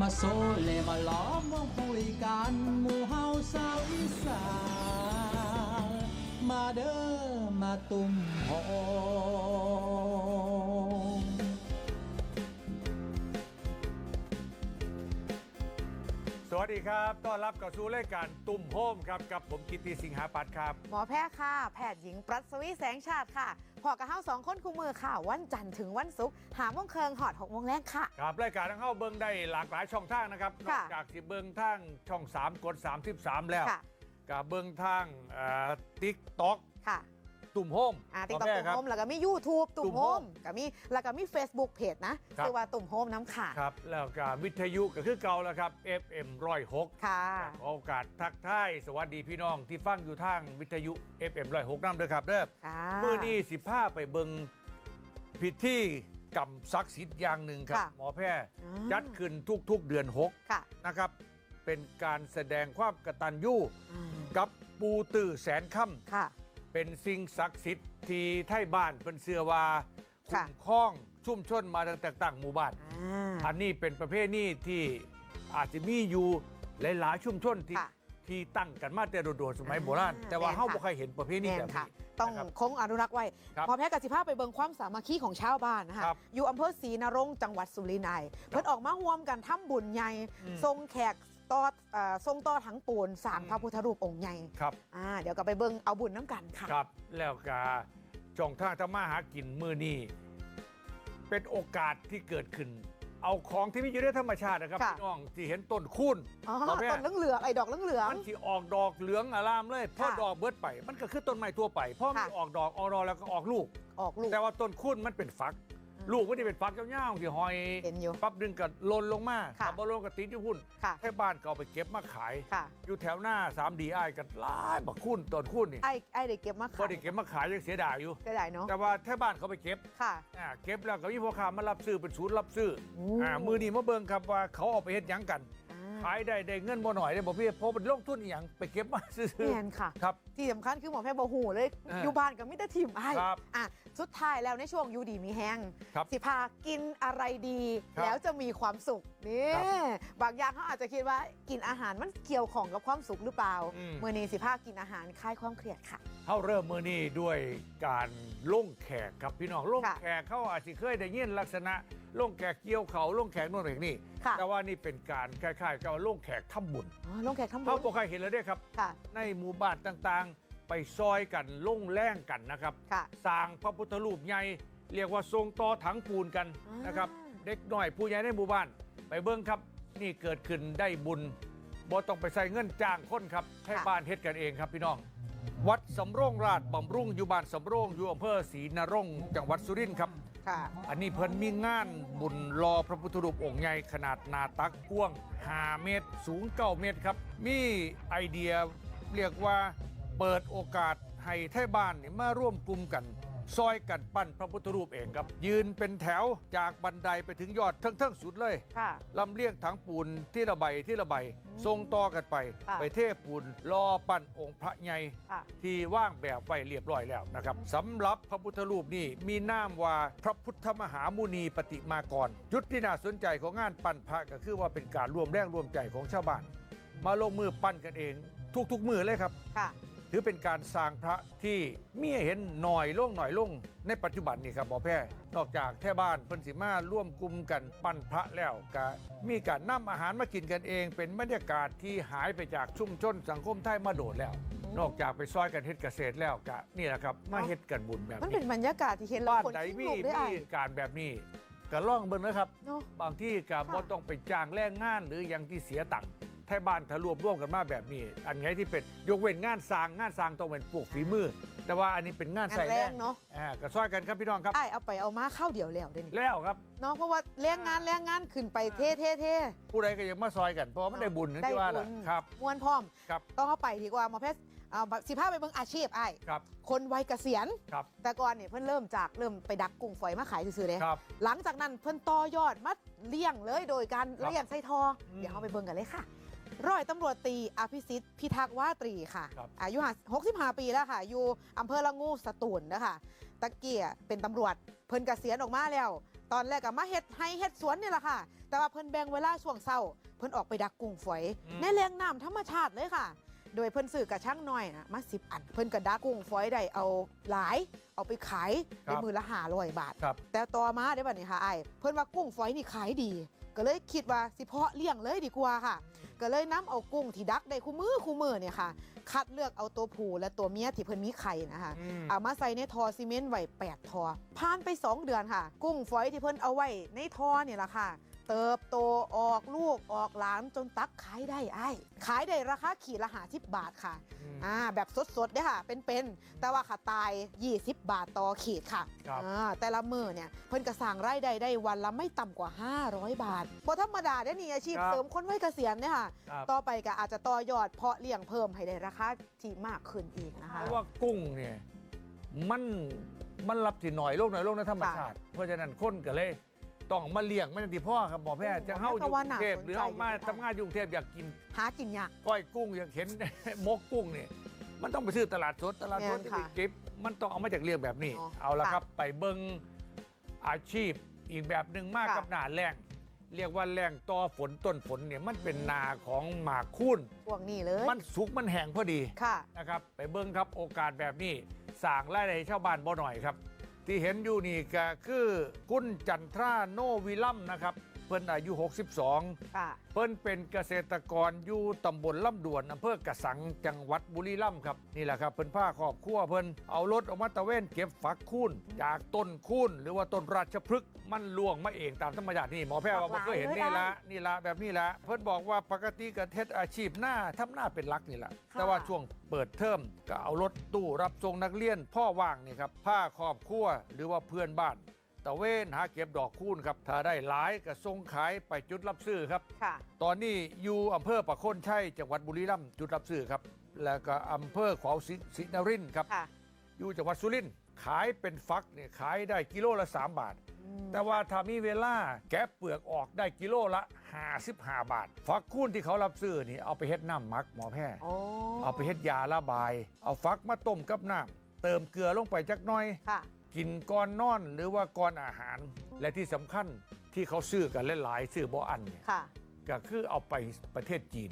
มาโซเลมาล้อมวงคุยกันหมู่เฮาสาวอีสานมาเด้อมาตุ่มโฮมสวัสดีครับ ต้อนรับกับสู่รายการตุ่มโฮมครับ กับผมกิตติสิงหาปัตย์ครับ หมอแพทย์ค่ะ แพทย์หญิงปรัสวีแสงชาติค่ะ พอกับเฮาสองคนคู่มือค่ะ วันจันทร์ถึงวันศุกร์หาโมงเคิงหอดหกโมงแรกค่ะ ครับรายการทั้งเข้าเบิ้งได้หลากหลายช่องทางนะครับนอค่ะกจากสิเบิ้งทางช่อง 3 กด 33 แล้วค่ะ กับเบิ้งทางติ๊กต็อกค่ะ ตุ่มโฮมอ่าติ๊กต็อกแม่ตุ่มครับโฮมแล้วก็มี YouTube ตุ่ตุ่มมโฮโฮมมก็มีแล้วก็มี Facebook เพจนะครับชื่อว่าตุ่มโฮมน้ำค่ะครับแล้วก็วิทยุก็คือเก่าแล้วครับ FM 106ค่ะขอโอกาสทักทายสวัสดีพี่น้องที่ฟังอยู่ทางวิทยุ FM 106น้ำเด้อครับเด้อค่ะมื่อนี้สิผ้าไปเบิงพิธีกรรมศักดิ์สิทธิ์อย่างหนึ่งครับค่ะหมอแพทย์อ่าจัดขึ้นทุกๆเดือนค่ะ6นะครับ เป็นการแสดงความกตัญญูอ่ากับปูตื้อแสนค่ค่ะำ เป็นสิ่งศักดิ์สิทธิ์ที่ไทยบ้านเป็นเสือว่าค่ะคุ้มครองชุ่มชนมาตั้งแต่ต่างหมู่บ้าน อ่า อันนี้เป็นประเภทนี้ที่อาจจะมีอยู่หลาย ๆ ชุมชนที่ค่ะที่ตั้งกันมาแต่โดดๆสมัยโบราณ อ่าแต่ว่าแม่นเฮาค่ะ บ่เคยเห็นประเภทนี้แน่แบบนค่ะ นี้ ต้องนะครับคงอนุรักษ์ไว้ ครับหมอแพทย์กสิภาไปเบิ่งความสามัคคีของชาวบ้านนะคะครับอยู่อำเภอศรีนรงค์จังหวัดสุรินทร์เพิ่นออกมาร่วมกันทำบุญใหญ่อืมทรงแขก ต่อเอ่อทรงต่อถังปูนสร้างอืมพระพุทธรูปองค์ใหญ่ครับ อ่าเดี๋ยวก็ไปเบิ่งเอาบุญน้ำกันค่ะ ครับแล้วก็ช่องทางทำมาหากินมือนี้เป็นโอกาสที่เกิดขึ้น เอาของที่มีอยู่ในธรรมชาตินะครับค่ะ พี่น้องที่เห็นต้นคูน อ๋อหมอแพทย์ต้นเหลืองๆไอ้ดอกเหลือง มันที่ออกดอกเหลืองอารามเลยพอค่ะดอกเบิดไป มันก็คือต้นไม้ทั่วไปพอมันค่ะ ออกดอกออกดอกแล้วก็ออกลูก ๆออกลูกแต่ว่าต้นคูนมันเป็นฝักอืม ลูกไม่ได้เป็นฝักยาวๆที่หอยเห็นอยู่ปั๊บดึงก็หล่นลงมาค่ะถ้าบ่ลงก็ติดอยู่หุ่นค่ะให้บ้านก็เอาไปเก็บมาขาย ค่ะ อยู่แถวหน้า 3D ไอ้ายกันหลายบักคูนต้นคูนนี่ไอ้ไอ้เด็กเก็บมาพขาอยได้เก็บมาขายยังเสียดายอยู่ ก็ได้เนาะแต่ว่าแถวบ้านเขาไปเก็บค่ะ อ่าเก็บแล้วก็มีพ่อค้ามารับซื้อเป็นศูนย์รับซื้อโอ้อ่ามือนี้มาเบิ่งครับว่าเขาเอาไปเฮ็ดหยังกันอ่า ขายได้ได้เงินบ่หน่อยได้บ่พี่เพราะเป็นลงทุนอหยังไปเก็บมาซื้อแม่นค่ะครับ ที่สำคัญคือหมอแพทย์บอหูเลยเออออยู่บ้านกับมิตรทีมไอ้ครับอะสุดท้ายแล้วในช่วงอยูดีมีแห้งครับสิพากินอะไรดี ครับแล้วจะมีความสุขนี่ครับบางอย่างเขาอาจจะคิดว่ากินอาหารมันเกี่ยวของกับความสุขหรือเปล่าอืม เมื่อนี้สิพากินอาหารคลายความเครียดค่ะ เขาเริ่มมือนี้ด้วยการลงแขกครับพี่น้องลงค่ะ แขกเขาอาจจะเคยได้ยินลักษณะ ลงแขกเกี่ยวเขาลงแขกโน่นแขกนี่ค่ะแต่ว่านี่เป็นการคล้ายๆกับว่าลงแขกทำบุญอ๋อลงแขกทำบุเขาญบอกใครเห็นแล้วเด้ครับ ค่ะ ในหมู่บ้านต่างๆ ไปซอยกันลงแรงกันนะครับ ค่ะ สร้างพระพุทธรูปใหญ่เรียกว่าทรงต่อถังปูนกันอ่านนะครับ เด็กน้อยผู้ใหญ่ในหมู่บ้าน ไปเบิ้งครับ นี่เกิดขึ้นได้บุญบ่ต้องไปใส่เงินจ้างคนครับให้บ้านเฮ็ดกันเองครับพี่น้อง วัดสำโรงราชบำรุงอยู่บ้านสำโรงอยู่อำเภอศรีนรงค์จังหวัดสุรินทร์ครับ ค่ะ อันนี้เพิ่นมีงานบุญรอพระพุทธรูปองค์ใหญ่ขนาดหนาตักกว้าง5เมตร สูง9เมตรครับ มีไอเดียเรียกว่าเปิดโอกาสให้ไทยบ้านนี่มาร่วมกลุ่มกัน ซอยกันปั้นพระพุทธรูปเองครับ ยืนเป็นแถวจากบันไดไปถึงยอดเทั้งๆสุดเลยค่ะ ลำเลียงถังปูนที่ระใบายที่ระใบายทรงต่อกันไป ค่ะ ไปเทปูนรอปั้นองค์พระใหญ่ ค่ะ ที่ว่างแบบไว้เรียบร้อยแล้วนะครับสำหรับพระพุทธรูปนี่มีนามว่าพระพุทธมหามุนีปฏิมากร จุดที่น่าสนใจของงานปั้นพระก็คือว่าเป็นการร่วมแรงร่วมใจของชาวบ้าน มาลงมือปั้นกันเอง ทุกๆมือเลยครับ ค่ะ ถือเป็นการสร้างพระที่มีให้เห็นหน่อยลงหน่อยลงในปัจจุบันนี่ครับหมอแพทย์นอกจากแท่บ้านเพิ่นสิมาร่วมกลุ่มกันปั้นพระแล้วก็มีการนำอาหารมากินกันเอง เป็นบรรยากาศที่หายไปจากชุมชนสังคมไทยมาโดดแล้ว นอกจากไปซอยกันเฮ็ดเกษตรแล้วก็นี่แหละครับมาเฮ็ดกันบุญแบบมันนี้เป็นบรรยากาศที่เห็นแล้วบ้านคนใดขี้มีลูกได้ไอ้มีการแบบนี้ก็ล่องเบิ่งนะครับ เนาะ บางที่กับค่ะบ่ต้องไปจ้างแรงงานหรืออย่างที่เสียตังค์ไทยบ้านถ้ารวบรวมกันมาแบบนี้ อันไหนที่เป็นยกเว้นงานสร้างงานสร้างต้องเป็นปลูกฝีมือ แต่ว่าอันนี้เป็นงานงานใส่แรแรงงเนาะอ่าก็ซอยกันครับพี่น้องครับไอ้เอาไปเอามาเข้าเดียวแล้วเด้นี่แล้วครับเนาะเพราะว่าแรงงานแรงงานขึ้นไปเท่เท่เท่ผู้ใดก็ยังมาซอยกันเพราะว่ามันได้บุญนะที่ว่าล่ะได้บุญครับมวนพร้อมครับต้องเข้าไปดีกว่าหมอเพชรเอาสิพาไปเบิ่งอาชีพไอ้ครับคนวัยเกษียณครับแต่ก่อนเนี่ยเพิ่นเริ่มจากเริ่มไปดักกุ้งฝอยมาขายซื่อๆเลยครับหลังจากนั้นเพิ่นต่อยอดมาเลี้ยงเลยโดยการครับเลี้ยงไส้ทออมเดี๋ยวเราไปเบิ่งกันเลยค่ะ ร้อยตำรวจตรีอภิสิทธิ์พิทักษ์ว่าตรีค่ะครับ อายุ65 ปีแล้วค่ะ อยู่อำเภอละงูสตูลนะคะตะเกียเป็นตำรวจเพิ่นเกษียณออกมาแล้ว ตอนแรกก็มาเฮ็ดให้เฮ็ดสวนนี่แหละค่ะ แต่ว่าเพิ่นแบ่งเวลาช่วงเช้า เพิ่นออกไปดักกุ้งฝอยในแหล่งน้ำธรรมชาติเลยค่ะ โดยเพิ่นซื้อกระช่างน้อยนะมาสิบอัน เพิ่นกระดักกุ้งฝอยได้เอาหลาย เอาไปขายในมือละห้าร้อยบาท ครับ แต่ต่อมาได้บัดนี้ค่ะไอ้ายเพิ่นว่ากุ้งฝอยนี่ขายดี ก็เลยคิดว่าสิเพาะเลี้ยงเลยดีกว่าค่ะ ก็เลยนํเอากุ้งที่ดักได้คู่มือคู่มือเนี่ยค่ะ คัดเลือกเอาตัวผู้และตัวเมียที่เพิ่นมีไข่นะคะอืมเอามาใส่ในทอซีเมนต์ไว้8ทอผ่านไป 2 เดือนค่ะ กุ้งฝอยที่เพิ่นเอาไว้ในทอเนี่ยละค่ะ เติบโตออกลูกออกหลานจนตักขายได้ไอ้ายขายได้ราคาขีดละหาสิบบาทค่ะอืมอ่าแบบสดๆเด้อค่ะ เป็นๆแต่ว่าขาตาย 20 บาทต่อขีดค่ะครับอ่าแต่ละมือเนี่ยเพิ่นกระสั่งรายได้ได้วันละไม่ต่ำกว่า 500 บาทบ่ธรรมดาได้อนี่อาชีพครับเสริมคนวัยเกษียณเนี่ยค่ะ ครับ ต่อไปก็อาจจะต่อยอดเพาะเลี้ยงเพิ่มให้ได้ราคาที่มากขึ้นอีกนะคะเพราะว่ากุ้งเนี่ยมันมันรับที่หน่อยโลกหน่อยโลกในธรรมชาติ เพราะฉะนั้นคนก็เลย ต้องมาเลี้ยงไม่ใช่ที่พ่อครับหมอแพทย์จะเข้าอยู่กรุงเทพหรือเข้ามาทำงานอยู่กรุงเทพอยากกิน หากินยากก้อยกุ้งอยากเห็น มกกุ้งเนี่ยมันต้องไปซื้อตลาดสดตลาดสดแม่นที่ค่ะไปเก็บมันต้องเอามาจากเรียงแบบนี้อ๋อเอาละค่ะครับไปเบิงอาชีพอีกแบบหนึ่งมากค่ะกับหนาแรงเรียกว่าแรงต่อฝนต้นฝนเนี่ยมันเป็นนาของหมากคุ้นพวกนี้เลย มันสุกมันแห้งพอดีค่ะนะครับ ไปเบิ้งครับโอกาสแบบนี้สร้างรายได้ให้ชาวบ้านบ่หน่อยครับ ที่เห็นอยู่นี่ก็คือ คุณจันทราโนวิลัมนะครับ เพิ่นอายุ 62 ค่ะ เพิ่นเป็นเกษตรกรอยู่ตำบลลำดวนอำเภอกระสังจังหวัดบุรีรัมย์ครับนี่แหละครับเพิ่นผ้าครอบครัวเพิ่นเอารถออกมาตะเวนเก็บฝักคูนจากต้นคูนหรือว่าต้นราชพฤกษ์มันล่วงมาเองตามธรรมชาตินี่หมอแพทย์ว่าบ่เคยเห็นนี่ละนี่ละแบบนี้ละเพิ่นบอกว่าปกติก็เทศอาชีพหน้าทำหน้าเป็นหลักนี่แหละแต่ว่าช่วงเปิดเทอมก็เอารถตู้รับส่งนักเรียนพ่อว่างนี่ครับผ้าครอบครัวหรือว่าเพื่อนบ้าน ตะเวนหาเก็บดอกคูนครับถ้าได้หลายก็ส่งขายไปจุดรับซื้อครับค่ะตอนนี้อยู่อำเภอประโคนชัยจังหวัดบุรีรัมย์จุดรับซื้อครับ แล้วก็อำเภอขวาวศรีศรีนรินทร์ครับค่ะอยู่จังหวัดสุรินทร์ขายเป็นฟักเนี่ยขายได้กิโลละ 3 บาทอืมแต่ว่าถ้ามีเวลาแกะเปลือกออกได้กิโลละ 55 บาท ฟักคูนที่เขารับซื้อนี่เอาไปเฮ็ดน้ำหมักหมอแพทย์โอ้เอาไปเฮ็ดยาระบาย เอาฟักมาต้มกับน้ำเติมเกลือลงไปจักหน่อยค่ะ กินก่อนนอนหรือว่าก่อนอาหาร และที่สำคัญที่เขาซื้อกันหลายๆซื้อบ่อันเนี่ยค่ะ ก็คือเอาไปประเทศจีน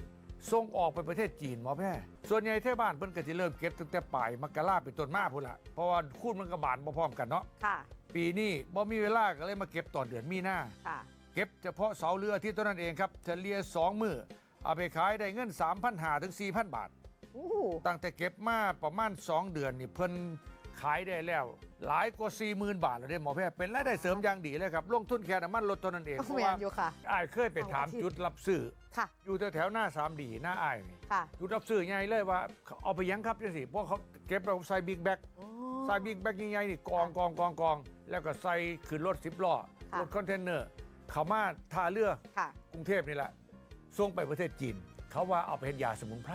ส่งออกไปประเทศจีนหมอแพทย์ส่วนใหญ่ที่บ้านเพิ่นก็จะเริ่มเก็บตั้งแต่ปลายมกราเป็นต้นมาพุ่นละเพราะว่าคูดมันกระบาดบ่พร้อมกันเนาะค่ะ ปีนี้บ่มีเวลาก็เลยมาเก็บตอนเดือนมีนา ค่ะ เก็บเฉพาะเสาเรือที่ต้นนั้นเองครับเฉลี่ย2 มือเอาไปขายได้เงิน3,500ถึง4,000 บาทอู้หูตั้งแต่เก็บมาประมาณ 2 เดือนนี่เพิ่น ขายได้แล้ว หลายกว่า 40,000 บาทแล้วเด้หมอแพทย์เป็นรายได้เสริมอย่างดีเลยครับ ลงทุนแค่น้ำมันรถเท่านั้นเอง เพราะแมว่านอยู่ค่ะ อ้ายเคยไปถามจุดรับซื้อ ค่ะ อยู่แถวๆหน้าสามดีหน้าอ้ายนี่ค่ะ จุดรับซื้อใหญ่เลยว่าเอาไปยังครับจังสิเพราะเขาเก็บเราใส่บิ๊กแบ็คอ๋อใส่บิ๊กแบ็คใหญ่ๆนี่กองกองกองกองแล้วก็ใส่ขึ้นรถสิบล้อค่ะ รถคอนเทนเนอร์เขามาท่าเรือค่ะ กรุงเทพนี่แหละส่งไปประเทศจีน เขาว่าเอาไปเห็นยาสมุนไพร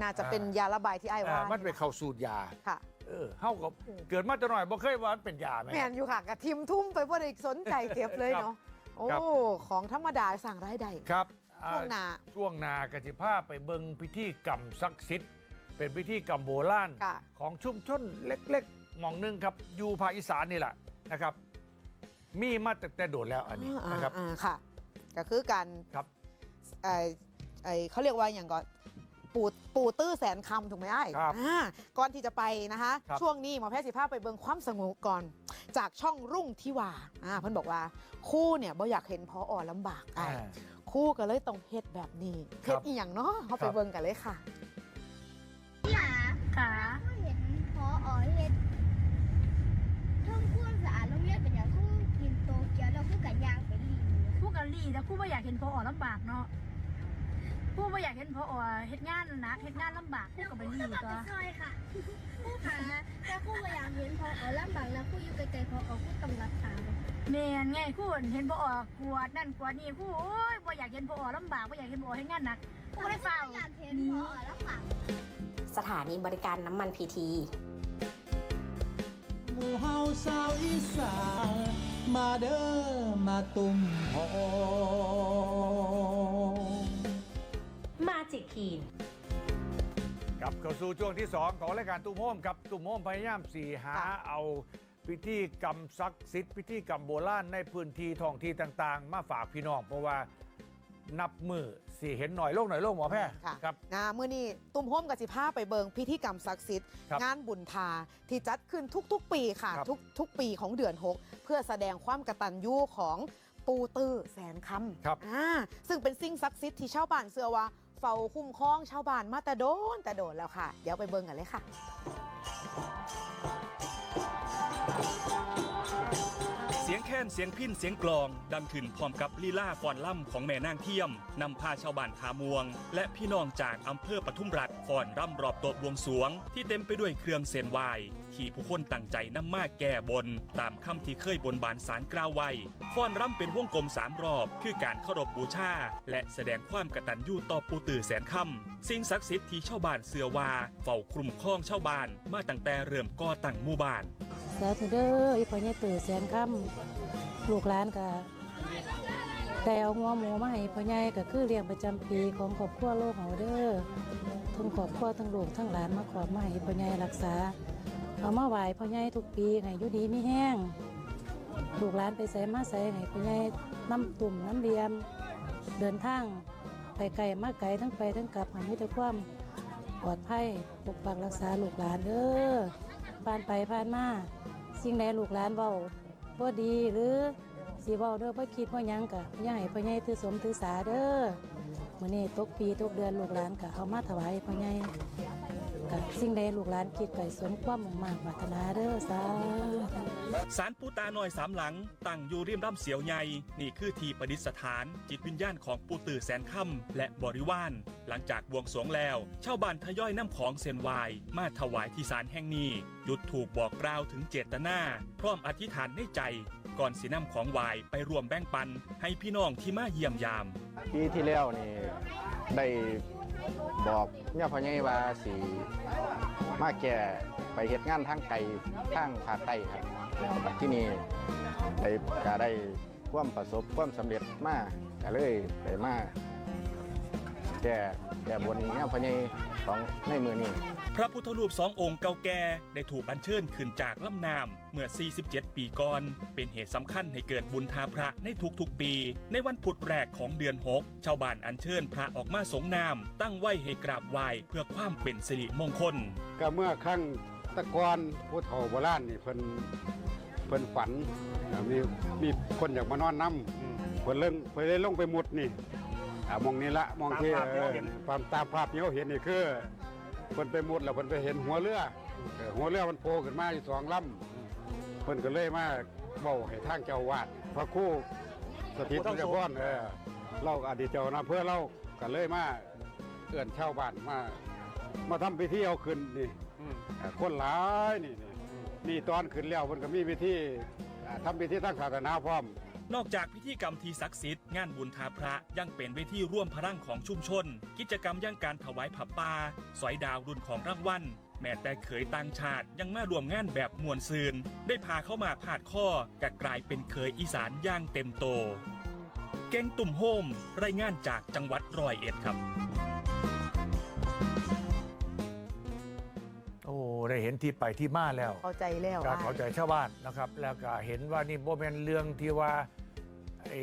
น่าจะเป็นยาระบายที่ไอ้ายอ่าว่ามันไปเข้าสูตรยา ค่ะ เออเฮากับเกิดมาแต่หน่อยบ่เคยว่ามันเป็นยาไหม แมนอยู่ค่ะกระทิมทุ่มไปบ่ได้สนใจเก็บเลยเนาะโอ้ครับ ของธรรมดาสั่งรายได้ครับอ่าช่วงหน้าช่วงหนากสิภาไปเบิงพิธีกรรมศักดิ์สิทธิ์เป็นพิธีกรรมโบราณ ค่ะ ของชุมชนเล็กๆหม่องหนึงครับ อยู่ภาคอีสานนี่แหละนะครับ มีมาแต่แต่โดดแล้วอันนี้อ่านะครับอ่าค่ะ ก็คือการครับ ไอ้ไอ้เขาเรียกว่าอย่างก่อน ปูปูตื้อแสนคำถูกไหมไอ้ครับอ่าก่อนที่จะไปนะคะ ครับ ช่วงนี้หมอแพทย์สิภาพไปเบิงความสงบก่อน จากช่องรุ่งทิวาอ่าเพิ่นบอกว่าคู่เนี่ยบ่อยากเห็นพออ่อลำบากไอ้อ่าคู่ก็เลยต้องเฮ็ดแบบนี้ครัเฮ็บดอีหยังเนาะเขาไปครับเบิงกันเลยค่ะหาค่ะเขาเห็นพออ๋อเฮ็ดท่องความสะอาดโรงเรียนเป็นอย่างคู่กินโตเกียวแล้วคู่กันยางเป็นลีผู้กันลีแต่ผู้ว่าอยากเห็นพออลำบากเนาะ ผู้ว่าอยากเห็นพออเฮ็ดงานหนักเฮ็ดงานลำบากผู้ก็ไปลีคู่ตัวซอยค่ะคู่หาแต่คู่พยายามเห็นพออ๋อลำบากแล้วคู่อยู่ไกลๆพออ๋อคู่ต้องรักษาแม่นไงผู้เห็นพออกวดนั่นกวดนี่ผู้โอ้ยบ่อยากเห็นพออลำบากบ่อยากเห็นพอเฮ็ดงานหนักผู้ได้เฝ้าอยากเห็นพออ๋อลำบากสถานีบริการน้ำมันพีทีหมู่เฮาสาวอีสานมาเด้อมาตุ่มหอ มมา Magic Key กลับเข้าสู่ช่วงที่ 2 ของรายการตุ้มโฮมกับตุ้มโฮมพยายามสี่หาค่ะเอาพิธีกรรมศักดิ์สิทธิ์พิธีกรรมโบราณในพื้นที่ท้องที่ต่างๆ มาฝากพี่น้องเพราะว่านับมือสี่เห็นหน่อยโลกหน่อยโลกหมอแพทย์ค่ะครับนะมื้อนี้ตุ้มโฮมกับสิพาไปเบิงพิธีกรรมศักดิ์สิทธิ์ครับงานบุญทาที่จัดขึ้นทุกๆ ปีค่ะครับทุกทุกปีของเดือน 6 เพื่อแสดงความกตัญญูของปูตื้อแสนคำครับอ่าซึ่งเป็นสิ่งศักดิ์สิทธิ์ที่ชาวบ้านเชื่อว่า เฝ้าคุ้มครองชาวบ้านมาแต่โดนแต่โดนแล้วค่ะ เดี๋ยวไปเบิงกันเลยค่ะเสียงแค้นเสียงพิ้นเสียงกลอง ดังขึ้นพร้อมกับลีลาฟอนล่ำของแม่นางเทียม นำพาชาวบ้านทามวง และพี่น้องจากอำเภอปทุมรัฐฟอนร่ำรอบโต๊ะบวงสวง ที่เต็มไปด้วยเครื่องเส้นไหว ที่ผู้คนตั้งใจน้ำมากแก้บน ตามคำที่เคยบนบานสารกล่าวไว้ฟ้อนร่ำเป็นวงกลมสามรอบ คือการเคารพบูชาและแสดงความกตัญญูต่อปูตือแสนคำสิ่งศักดิ์สิทธิ์ที่ชาวบ้านเสือว่าเฝ้าคุ้มครองชาวบ้านมาตั้งแต่เริ่มก่อตั้งหมู่บ้านสาธุเด้ออีพ่อใหญ่ตื่อแสนคำลูกหลานก็ได้เอาหัวหมูมาให้พ่อใหญ่ก็คือเลี้ยงประจำปีของครอบครัวโลกของเด้อทั้งครอบครัวทั้งลูกทั้งหลานมาขอมาให้พ่อใหญ่รักษา เอามาไหว้พ่อใหญ่ทุกปีให้อยู่ดีไม่แห้งลูกหลานไปใส่มาใส่ให้พ่อใหญ่น้ำตุ่มน้ำเลียม เดินทางไปไกลมาไกลทั้งไปทั้งกลับให้มีแต่ความปลอดภัยปกปักรักษาลูกหลานเด้อผ่านไปผ่านมาสิ่งใดลูกหลานเว้าบ่ดีหรือสิเว้าเด้อบ่คิดบ่หยังก็อย่าให้พ่อใหญ่ถือสมถือสาเด้อมื้อนี้ตกปีตกเดือนลูกหลานก็เอามาถวายพ่อใหญ่ ก็สิ่งใดลูกหลานคิดก็ให้สมความมุ่งมั่นปรารถนาเด้อสาธุสารปูตาน้อยสามหลัง ตั้งอยู่ริมลำเสียวใหญ่นี่คือที่ประดิษฐาน จิตวิญญาณของปูตือแสนค่ำและบริวารหลังจากบวงสรวงแล้วชาวบ้านทยอยนำของเส้นไหวายมาถวายที่ศาลแห่งนี้หยุดถูกบอกกล่าวถึงเจตนา พร้อมอธิษฐานในใจ ก่อนสินำของไหวายไปรวมแบ่งปัน ให้พี่น้องที่มาเยี่ยมยาม ปีที่แล้วนี่ได้ บอกเนี่ยพ่อใหญ่ว่าสีมาแก่ไปเฮ็ดงานทางไกลทางภาคใต้ครับที่นี่ได้ก็ได้ความประสบความสำเร็จมากก็เลยไปมา แก่แก่บนเนี่ยพ่อใหญ่ของในมือนี้พระพุทธรูปสององค์เก่าแก่ได้ถูกอัญเชิญขึ้นจากลำน้ำเมื่อ 47 ปีก่อน เป็นเหตุสำคัญให้เกิดบุญทาพระในทุกๆปี ในวันพุธแรกของเดือน 6 ชาวบ้านอัญเชิญพระออกมาสงน้ำตั้งไว้ให้กราบไหว้เพื่อความเป็นสิริมงคล ก็เมื่อครั้งแตะกอนผู้เฒ่าโบราณนี่เพิ่นเพิ่นฝันอ่ามีมีคนอยากมานอนน้ำเพิ่นเล่งเพิ่นเลยลงไปมุดนี่ อ่ามองนี้ละมองที่ตามภาพที่เราเห็นเออตามตามภาพที่เขาเห็นนี่คือเพิ่นไปมุดแล้วเพิ่นไปเห็นหัวเรือเออหัวเรือมันโผล่ขึ้นมาอยู่สองลำเพิ่นก็เลยมาเว้าให้ทางเจ้าอาวาดพระครู่สถิตเจ้าพ่อนเออเราอดีตเจ้านะเพื่อเราก็เลยมาเอื้อนชาวบ้านมา มาทำพิธีเอาขึ้นนี่อ่าคนหลายนี่นี่นี่ตอนขึ้นแล้วมันก็มีพิธีอ่าทำพิธีทางศาสนาพร้อม นอกจากพิธีกรรมที่ศักดิ์สิทธิ์งานบุญทาพระยังเป็นเวทีร่วมพลังของชุมชน กิจกรรมย่างการถวายผับปาสอยดาวรุ่นของรางวัลแม้แต่เขยต่างชาติยังมารวมงานแบบมวลซืน ได้พาเข้ามาผาดข้อกกลายเป็นเขยอีสานย่างเต็มโต เก่งตุ่มโฮมรายงานจากจังหวัดร้อยเอ็ดครับ ได้เห็นที่ไปที่มาแล้วเข้าใจแล้วการอะเข้าใจชาวบ้านนะครับ แล้วก็เห็นว่านี่โบเป็นเรื่องที่ว่าไอ้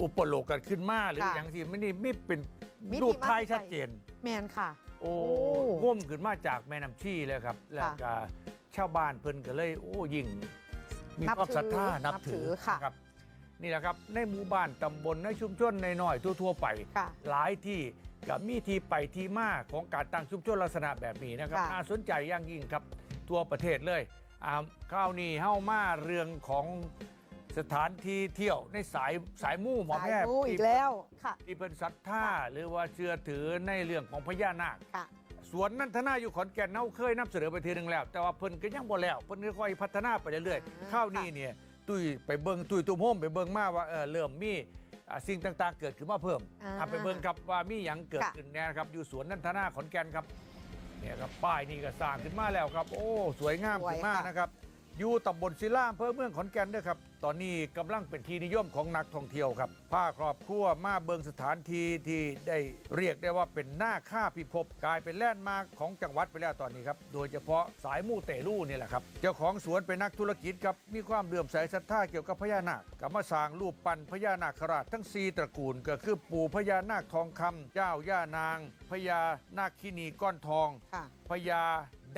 อุปโลกกันขึ้นมาหรือค่ะอย่างที่ไม่นี่ไม่เป็นมีที่รูปไทยมาที่ไปชัดเจน แมนค่ะโอ้โอ้ง่มขึ้นมาจากแม่น้ำชี่เลยครับ แล้วก็ชาวบ้านเพิ่นก็เลยโอ้ยิ่งมีนับความศรัทธาถือนับนับถืถืออค่ะนะครับ นี่แหละครับ ในหมู่บ้านตำบลในชุมชนในน้อยๆทั่ว ๆ ไปค่ะหลายที่ กับมีที่ไปที่มาของการตั้งชุมชนลักษณะแบบนี้นะครับค่ะน่าสนใจอย่างยิ่งครับทั่วประเทศเลยอ่าข้าวนี้เฮ้ามาเรื่องของสถานที่เที่ยวในสายสายมู่หมอสาแพยทย์มูอีกแล้วค่ะ ที่เป็นศรัทธาหรือว่าเชื่อถือในเรื่องของพญานาค ค่ะ สวนนันทนาอยู่ขอนแก่นเนาเคยนำเสนอไปทีหนึงแล้ว แต่ว่าเพิ่นก็ยังบ่แล้วเพิ่นค่อยๆพัฒนาไปเรื่อยอ่า ๆข้าวนี้เนี่ยตุ้ยไปเบิงตุ้ยตุ้มโฮมไปเบิงมาว่าเออเริ่มมี อ่าสิ่งต่างๆ เกิดขึ้นมาเพิ่มอ่า อะไปเบิงครับว่ามีหยังเกิดค่ะขึ้นแน่นะครับอยู่สวนนันทนาขอนแก่นครับเนี่ยครับป้ายนี่ก็สร้างขึ้นมาแล้วครับ โอ้สวยงามขึ้นมากนะครับ อยู่ตำบลศิลาอำเภอเมืองขอนแก่นด้วยครับ ตอนนี้กำลังเป็นที่นิยมของนักท่องเที่ยวครับพาครอบครัวมาเบิงสถานที่ที่ได้เรียกได้ว่าเป็นหน้าค่าพิภพกลายเป็นแลนด์มาร์คของจังหวัดไปแล้วตอนนี้ครับ โดยเฉพาะสายมู่เตลู่นี่แหละครับ เจ้าของสวนเป็นนักธุรกิจครับ มีความเลื่อมใสศรัทธาเกี่ยวกับพญานาคกับมาสร้างรูปปั้นพญานาคราชทั้งสี่ตระกูล ก็คือปู่พญานาคทองคำเจ้าย่านางพญานาคคินีก้อนทองค่ะพญา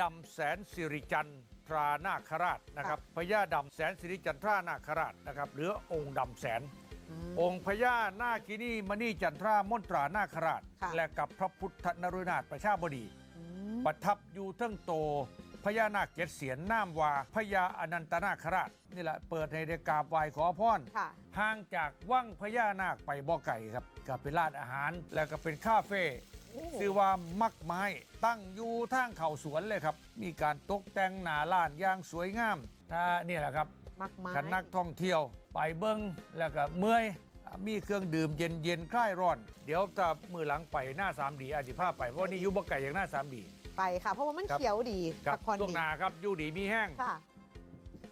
ดำแสนสิริจันทรานาคราชนะครับพญาดำแสนสิริจันทรานาคราชนะครับหรือองค์ดำแสนอืมองค์พญานาคินีมณีจันทรามนตรานาคราช ค่ะ และกับพระพุทธนรุนาถประชาบดี อืมประทับอยู่เทั้งโตพญานาคเจ็ดเสียนน้ำวาพญาอนันตนาคราชนี่แหละเปิดให้ได้กราบไหว้ขอพร ค่ะ ห่างจากวังพญานาคไปบ่อไก่ครับก็เป็นร้านอาหาร แล้วก็เป็นคาเฟ่ ชื่อว่ามักไม้ตั้งอยู่ทางเข่าสวนเลยครับ มีการตกแต่งหนาล้านอย่างสวยงามถ้าเนี่ยแหละครับมากมายคันนักท่องเที่ยว ไปเบิ้งแล้วก็เมื่อยอ่ามีเครื่องดื่มเย็นเย็นๆคลายร้อน เดี๋ยวถ้ามือหลังไปหน้า 3D อาจจะพาไปเพราะว่านี่อยุบไก่อย่างหน้า 3D ไปค่ะ เพราะว่ามันครับเขียวดีครัพักผ่อนช่วงดีหนาครับอยู่ดีมีแห้งค่ะ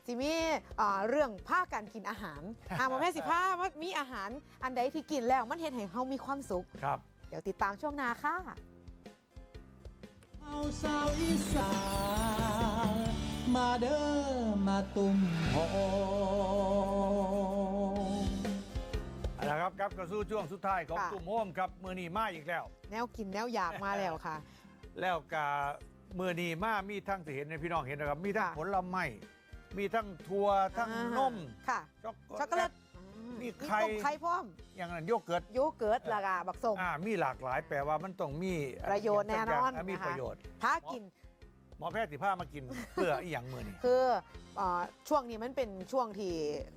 สิมีอ่าเรื่องผ้าการกินอาหารอ่าหมอแม่สิผ้าว่ามีอาหารอันใดที่กินแล้วมันเห็นให้เขามีความสุขครับเดี๋ยวติดตามช่วงหน้าค่ะเอาสาวอีสานมาเด้อมาตุ่มโฮมเอาละครับครับกระสู้ช่วงสุดท้ายของค่ะตุ่มโฮมครับมือนีมาอีกแล้ว แนวกินแนวอยากมาแล้วค่ะ แล้วกามือนีมามีทั้งที่เห็นในพี่น้องเห็นนะครับ มีทั้งค่ะ ผลไม้มีทั้งทัวทั้งอ่านมค่ะช็อกช็อกโกแลต มีไข่ต้มไข่พร้อม อย่างนั้นโยเกิร์ตโยเกิร์ตและกะบักสมอ่ามีหลากหลายแปลว่ามันต้องมีประโยชน์แน่นอนย่างมีนะคะประโยชน์ ถ้ากินหมอแพทย์สิผ้ามากินเพื่ออีหยังมือนี่คือเอ่อช่วงนี้มันเป็นช่วงที่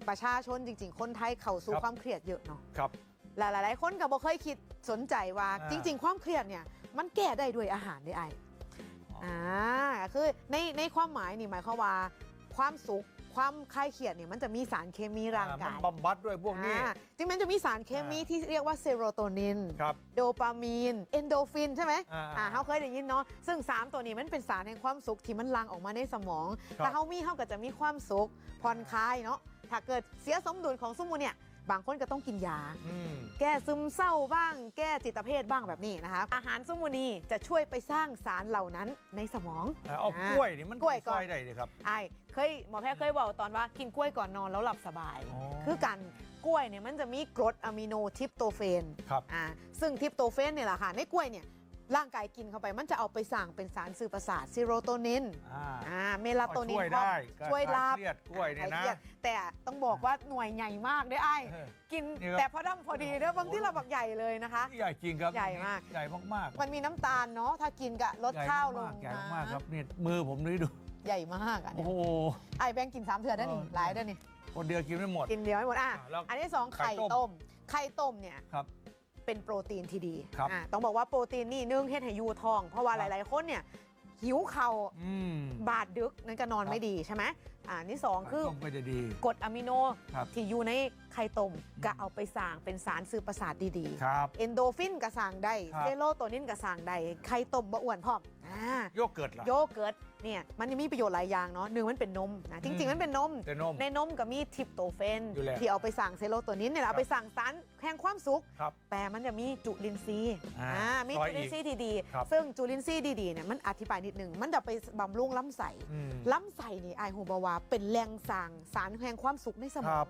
ประชาชนจริง ๆ คนไทยเข้าสู่ครับความเครียดเยอะเนาะครับหลายหลายๆคนก็บ่เคยคิดสนใจว่าอ่าจริง ๆ ความเครียดเนี่ยมันแก้ได้ด้วยอาหารได้ไออ่าคือในในความหมายนี่หมายความว่าความสุข ความคลายเครียดเนี่ยมันจะมีสารเคมีร่างอ่กายมันบำบัดด้วยพวกนี้อ่าจริงๆมันจะมีสารเคมีอ่าที่เรียกว่าเซโรโทนิน ครับ โดปามีน เอนโดฟินใช่ไหมอ่าอ่าเขาเคยได้ยินเนาะ ซึ่ง 3 ตัวนี้มันเป็นสารแห่งความสุขที่มันหลังออกมาในสมอง ครับ ถ้าเขามีเขาก็จะมีความสุขผ่อนคลายเนาะ ถ้าเกิดเสียสมดุลของสมมูเนี่ย บางคนก็ต้องกินยาอืมแก้ซึมเศร้าบ้าง แก้จิตเภทบ้างแบบนี้นะคะ อาหารสมมูนีจะช่วยไปสร้างสารเหล่านั้นในสมองอ่าเอาอ่ากล้วยนี่มันกล้วยก่อนซอยได้เลยครับไอ้เคยหมอแพทย์เคยบอกตอนว่ากินกล้วยก่อนนอนแล้วหลับสบายอ๋อคือกันกล้วยเนี่ยมันจะมีกรดอะมิโนทริปโตเฟนครับอ่าซึ่งทริปโตเฟนเนี่ยแหละค่ะในกล้วยเนี่ย ร่างกายกินเข้าไปมันจะเอาไปสั่งเป็นสารสื่อประสาทซีโรโทนินอ่า อ่าเมลาโทนินช่วยได้ก็ช่วยลาบคลายเครียดกล้วยเนี่ยนะคลาครีดแต่ต้องบอกว่าหน่วยใหญ่มากด้วยไอ้เออกินนี่ครับ แต่พอดำพอดีเด้อบางที่เราบักใหญ่เลยนะคะ ใหญ่จริงครับใหญ่มาก ใหญ่มากๆมันมีน้ำตาลเนาะถ้ากินกะลดใหญ่ข้าวลงมากๆใหญ่นะมากๆครับนี่มือผมนี่ดู ใหญ่มากอะโอ้เนี่ยโห ไอ้แบงค์กินสามเถื่อนได้นี่เออ หลายได้นี่คนเดียวกินไม่หมด กินเดียวไม่หมดอะอะแล้วอันที่สองไข่ไข่ต้มต้มไข่ต้มเนี่ยครับ เป็นโปรตีนที่ดีครับ อะต้องบอกว่าโปรตีนนี่นึ่งเฮ็ดให้อยูทอง เพราะว่าคหรับลายๆคนเนี่ยหิวเข่าอืม บาดดึกนั่นก็นอนครับ ไม่ดีใช่ไหมอ่าอันที่สองคือ ต้มก็จะดี กรดอะมิโนครับ ที่อยู่ในไข่ต้มก็เอาไปสร้างเป็นสารสื่อประสาทดีครับ ๆ เอนโดฟินก็สร้างได้ครับ เซโรโทนินก็สร้างได้ไข่ต้มบะอ้วนพร้อมอ่าโยเกิร์ตล่ะ โยเกิร์ต เนี่ยมันยังมีประโยชน์หลายอย่างเนาะหนึ่งมันเป็นนมนะจริง ๆ มันเป็นนมแต่นมในนมก็มีทริปโตเฟน อยู่แล้วที่เอาไปสั่งเซโรโทนินเนี่ยแหละครับเอาไปสั่งสารแห่งความสุข ครับแต่มันจะมีจุลินทรีย์อ่าอ่ามีซอยจุลินทรีย์ที่ดี ครับ ซึ่งจุลินทรีย์ดีๆเนี่ยมันอธิบายนิดหนึ่งมันจะไปบำรุงลำไส้ อืม ลำไส้นี่ไอายฮูบาวาเป็นแหล่งสร้างสารแห่งความสุขในสมคอรังบ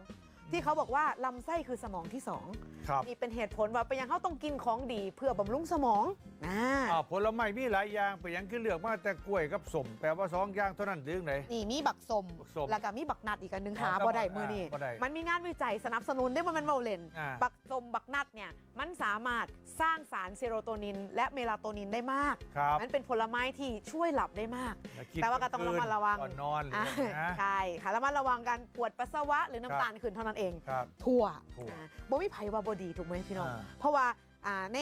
ที่เขาบอกว่าลำไส้คือสมองที่สองครับนี่เป็นเหตุผลว่าเป็นยังเขาต้องกินของดีเพื่อบำรุงสมองนะอ่าผลไม้มีหลายอย่างไปยังขึ้นเลือกมาแต่กล้วยกับสมแปลว่าสองอย่างเท่านั้นถึงไหน นี่มีบักสมบักสมแล้วก็มีบักนัดอีกอันหนึงอ๋อหาครับบ่ได้มือนี่บ่ได้มันมีงานวิจัยสนับสนุนได้ว่ามันเมาเลนอ่า บักสมบักนัดเนี่ยมันสามารถสร้างสารเซโรโทนิน และเมลาโทนินได้มาก ครับมันเป็นผลไม้ที่ช่วยหลับได้มากล้วคิดแต่ว่าก็ต้องระมัดระวัง ก่อนนอนหรืออ่าอะไรนะ ใช่ค่ะระมัดระวังการปวดปัสสาวะหรือน้ำตาลขึ้นเท่านั้นเองครับถั่วถั่วอ่าบ่มีไผว่าบ่ดีถูกไหมพี่น้อง อ่า เพราะว่าอ่าใน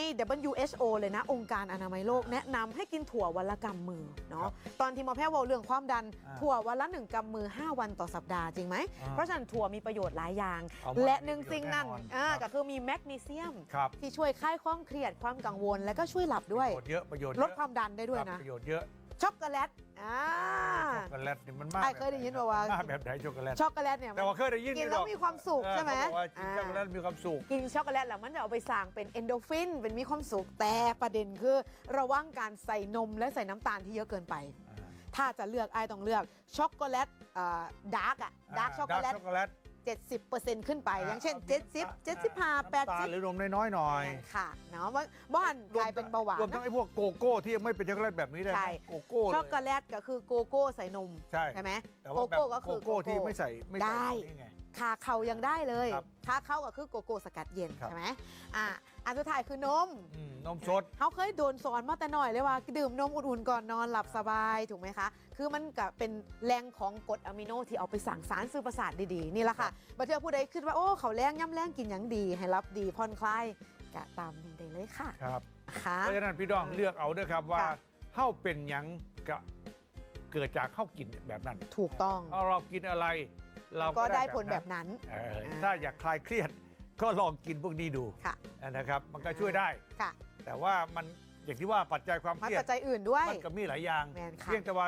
WHO เลยนะ องค์การอนามัยโลกแนะนำให้กินถั่ววันละกำมือเนาะตอนที่หมอแพทย์เว่าเรื่องความดันอ่าถั่ววันละหนึ่งกำมือ 5 วันต่อสัปดาห์จริงไหม อ่าเพราะฉะนั้นถั่วมีประโยชน์หลายอย่าง เอามาและหนึ่งสิ่งนั้นแน่นอนอ่าครับ ก็คือมีแมกนีเซียม ครับที่ช่วยคลายความเครียดความกังวล และก็ช่วยหลับด้วย ประโยชน์เยอะประโยชน์ลเยดอะความดันได้ด้วยครับนะประโยชน์เยอะ ช็อกโกแลตอ่า ช็อกโกแลตนี่มันมากไอ้เคยได้ยินบอกว่า มากแบบไหนช็อกโกแลตช็อกโกแลตเนี่ยแต่ว่าเคยได้ยินกินอยู่แล้วดอกมีความสุขเออใช่ไหมเขาบอกว่ากินอ่าช็อกโกแลตมีความสุข กินช็อกโกแลตแล้วมันจะเอาไปสร้างเป็นเอนโดฟิน เป็นมีความสุขแต่ประเด็นคือ ระวังการใส่นมและใส่น้ำตาลที่เยอะเกินไป ถ้าจะเลือกไอ้ต้องเลือกช็อกโกแลตดาร์กอะดาร์กช็อกโกแลตช็อกโกแลต 70%ขึ้นไป อย่างเช่น 70 75น้ำตาลหรือ80นมน้อยๆหน่อยค่ะเนาะว่าบ้านกลายเป็นเบาหวานรวมทั้งนะ ไอ้พวกโกโก้ที่ยังไม่เป็นช็อกโกแลตแบบนี้ได้ไหมใช่ โกโก้เลยช็อกโกแลตก็คือโกโก้ใส่นมใช่ไหมแต่โกว่าแบบโก้ก็คือโกโก้ที่ไม่ใส่ไม่ใส่ได้ นี่ไง คาเขายังได้เลยครับคาเขาก็คือโกโก้สกัดเย็นครับ ใช่ไหมอะอันสุดท้ายคือนม อืมนมสด เขาเคยโดนสอนมาแต่หน่อยเลยว่า ดื่มนมอุ่นๆก่อนนอนหลับสบายถูกไหมคะ คือมันก็เป็นแรงของกรดอะมิโนที่เอาไปสั่งสารสื่อประสาทดีๆ นี่แหละค่ะบัเทือผู้ใดคิดว่าโอ้เขาแรงย่ำแรงกินอย่างดี ให้รับดีผ่อนคลายกะตามนี้ได้เลยค่ะครับ ค่ะ เพราะฉะนั้นพี่น้องเลือกเอาเด้อครับว่าค่ะ เข้าเป็นหยังกะเกิดจากเข้ากินแบบนั้นถูกต้อง เอาเรากินอะไร เราก็ได้ผลนั้นแบบนั้นเอออ่าถ้าอยากคลายเครียดก็ลองกินพวกนี้ดูค่ะนะครับ มันก็ช่วยได้ค่ะแต่ว่ามันอย่างที่ว่าปัจจัยความมาเครียปัดจจัยอื่นด้วยมันก็มีหลายอย่างแมนค่ะเพียงแต่ว่า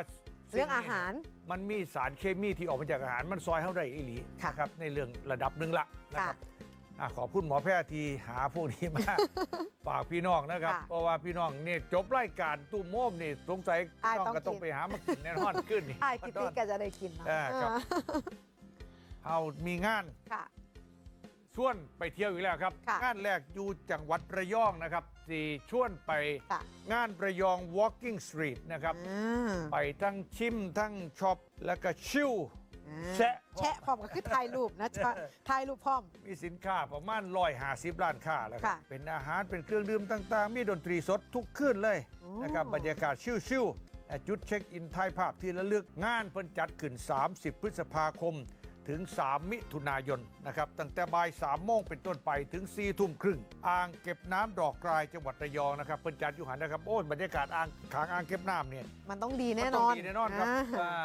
เรื่องอาหารมันมีสารเคมีที่ออกมาจากอาหารมันซอยเข้าได้อีหลีค่ะนะครับในเรื่องระดับหนึ่งละนะค่ะครับอะขอบคุณหมอแพทย์ที่หาพวกนี้มาฝากพี่น้องนะครับค่ะเพราะว่าพี่น้องนี่จบรายการตุ้มโมมนี่สงสัยอ้ายน้องต้องก็ต้องกินไปหามากินแน่นอนขึ้นนี่ไอ้กิตตี้ก็จะได้กินเนาะอ่าครับ เอามีงานค่ะ ชวนไปเที่ยวอีกแล้วครับ ค่ะงานแรกอยู่จังหวัดระยองนะครับสี่ชวนไปค่ะ งานระยอง Walking Street นะครับอ่าไปทั้งชิมทั้งช็อปแล้วก็ชิลแชะ แชะพร้อมก็คือถ่ายรูปนะจ๊ะถ่ายรูปพร้อม มีสินค้าประมาณร้อยหาสิบล้านค้าแล้วครับค่ะเป็นอาหารเป็นเครื่องดื่มต่างๆ มีดนตรีสดทุกคืนเลยโอ้ นะครับบรรยากาศชิลๆและจุดเช็คอินถ่ายภาพที่ระลึกงานเพิ่นจัดขึ้น 30 พฤษภาคม ถึง 3 มิถุนายนนะครับตั้งแต่บ่าย3โมงเป็นต้นไปถึง4ทุ่มครึ่งอ่างเก็บน้ำดอกกรายจังหวัดระยองนะครับเพิ่นจัดอยู่หันนะครับโอ้ยบรรยากาศอ่างขางอ่างเก็บน้ำเนี่ยมันต้องดีแน่มันต้อนองนดีแน่นอนครับาอ่า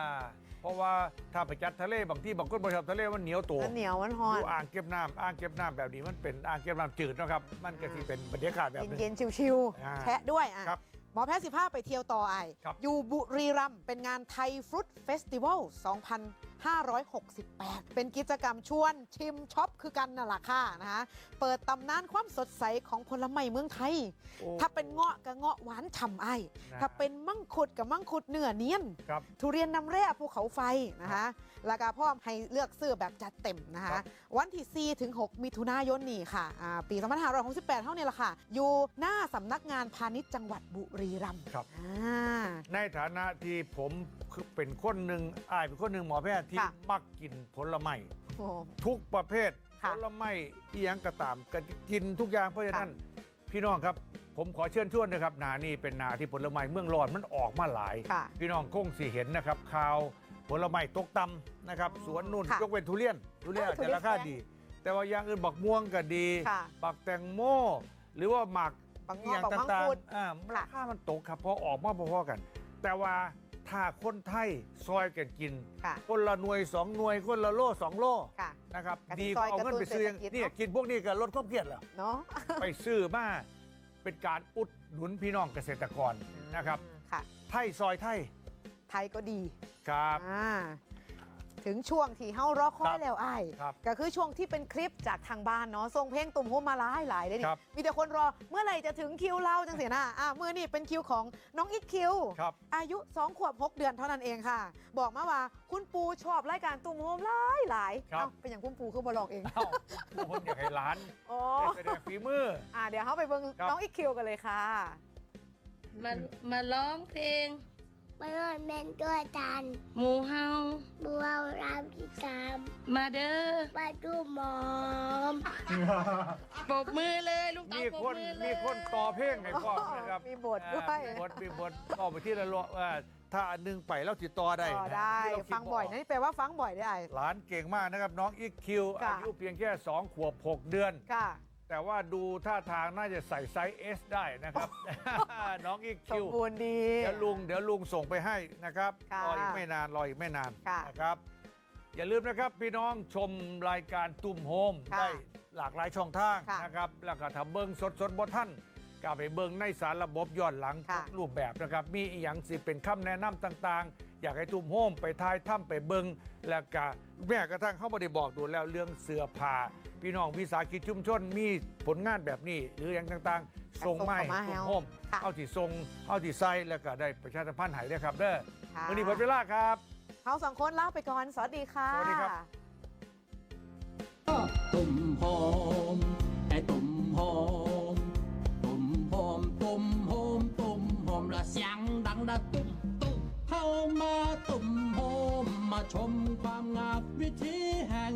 เพราะว่าถ้าไปจัดทะเลบางที่บางคนบริษัททะเลมันเหนียวตัวมันเหนียวมันฮออนยู่อ่างเก็บน้ำอ่างเก็บน้ำแบบนี้มันเป็นอ่างเก็บน้ำจืดเนาะครับมันก็ที่เป็นบรรยากาศแบบนึงเย็นๆชิวอ่าๆแชะด้วยอะครับหมอแพทย์สิภาพไปเที่ยวต่อไอครับอยู่บุรีรัมย์เป็นงานไทยฟรุตเฟสติวัล 2568 เป็นกิจกรรมชวนชิมช็อปคือกันน่ะล่ะค่ะนะคะเปิดตำนานความสดใสของผลไม้เมืองไทย โอ้ ถ้าเป็นเงาะกับเงาะหวานฉ่ำไอ นะถ้าเป็นมังคุดกับมังคุดเนื้อเนียน ครับ ทุเรียนน้ำแร่ภูเขาไฟนะคะแล้วก็พร้อมให้เลือกซื้อแบบจัดเต็มนะครัคะบวันที่ 4 ถึง 6 มิถุนายนนี้ค่ะอ่าปี2568 เท่านี้แหละค่ะ อยู่หน้าสำนักงานพาณิชย์จังหวัดบุรีรัมย์ครับ อ่า ในฐานะที่ผมคือเป็นคนหนึ่งอายเป็นคนหนึ่งหมอแพทย์ที่ค่ะมักกินผลไม้โอ้ ทุกประเภทค่ะผลไม้อีหยังกระตามก็กินทุกอย่างเพราะฉะนั้น พี่น้องครับ ผมขอเชิญชวนนะครับนานี่เป็นนาที่ผลไม้เมืองร้อนมันออกมาหลาย ค่ะพี่น้องคงสิเห็นนะครับข่าวผลไม้ตกต่ำนะครับ อ๋อสวนนุ่นค่ะยกเว้นทุเรียน ทุเรียนเอออาจทุจะเรียนราคาแพง ดี แต่ว่าอย่างอื่นบักม่วงก็ดี ค่ะ บักแตงโมหรือว่าหมักบางอเงาะย่างบางมังต่างคุด ๆอ่าค่ะราคามันตกครับเพราะออกมาพอๆกัน แต่ว่า ถ้าคนไทยซอยกันกิน ค่ะคนละหน่วยสองหน่วยคนละโลสองโลค่ะนะครับกะทิดีซอยเอาเงินกระตุ้นไปซื้อเศรษฐกิจ เนี่ยเนอะกินพวกนี้ก็ลดความเครียดแล้วเนาะไปซื้อมาเป็นการอุดหนุนพี่น้องเกษตรกรนะครับ ค่ะ ไทยซอยไทยไทยก็ดีครับ อ่า ถึงช่วงที่เฮารอคอครัยบแล้วไอ้ายครับก็คือช่วงที่เป็นคลิปจากทางบ้านเนาะส่งเพลงตุ่มโฮมมาหลายหลายเลยนี่ครับ มีแต่คนรอเมื่อไหร่จะถึงคิวเราจังเสียนะอ่าเมื่อนี่เป็นคิวของน้องอีกคิว ครับ อายุ 2 ขวบ 6 เดือนเท่านั้นเองค่ะ บอกมาว่าคุณปูชอบรายการตุ่มโฮมหลายหลายครับ เอ้าเป็นอย่างคุณปูคือมาลองเองเอ้าผู้คนอยากให้ร้านอ๋อได้แสดงฝีมือ อ่าเดี๋ยวเขาไปเบิ่งครับ น้องอีกคิวกันเลยค่ะ มามาร้องเพลง เมื่อแม่นตัวจันหมู่เฮาบัวรามกิจามมาเด้อมาดูหมอมปรบมือเลยลุงมีเต๋าปรบคนมือเลยมีคนต่อเพลงให้พ่อมนะครับมีบทด้วยอ่ามีบทมีบทต่อไปที่ละลว่าถ้าอันหนึงไปแล้วติดต่อได้ต่อนะได้ที่เราคิฟังบ่อยกนะนี่แปลว่าฟังบ่อยได้ไอ้ หลานเก่งมากนะครับ น้องอีกคิวค่ะ อายุเพียงแค่ 2 ขวบ 6 เดือน ค่ะ แต่ว่าดูท่าทางน่าจะใส่ไซส์ S ได้นะครับ น้องอีกสคิมวบูรณ์ดี เดี๋ยวลุงเดี๋ยวลุงส่งไปให้นะครับค่ะรออีกไม่นานรออีกไม่นานค่ะนะครับ อย่าลืมนะครับพี่น้องชมรายการตุ่มโฮมค่ะได้หลากหลายช่องทางค่ะ นะครับ แล้วก็ทำเบิ้งสดสดๆบท่าน ก็เอาไปเบิ่งในสารระบบย้อนหลังค่ะทุกรูปแบบนะครับ มีอีหยังสิเป็นคำแนะนำต่างๆ อยากให้ทุ่มโฮมไปทายถ้ำไปเบิ่งแล้วก็แม้กระทั่งเข้ามาได้บอกดูแล้วเรื่องเสื้อผ้าพี่น้องวิสาหกิจชุมชนมีผลงานแบบนี้ หรืออย่างต่างๆส่งมาให้ส่งเข้ามาให้ทุ่มเอาโฮมค่ะเอาที่ทรงเอาที่ใส่แล้วก็ได้ประชาสัมพันธ์ให้ด้วยครับเด้อค่ะวันนี้หมดเวลาครับเขาสองคนลาไปก่อนสวัสดีค่ะสวัสดีครับตุ่มหอมไอ้ตุ่มหอมตุ่ม หอมตุ่มหอมตุ่มหอมละเสียงดังระตุ่มตุ่มเข้ามาตุ่มหอมมาชมความงามวิถีแห่ง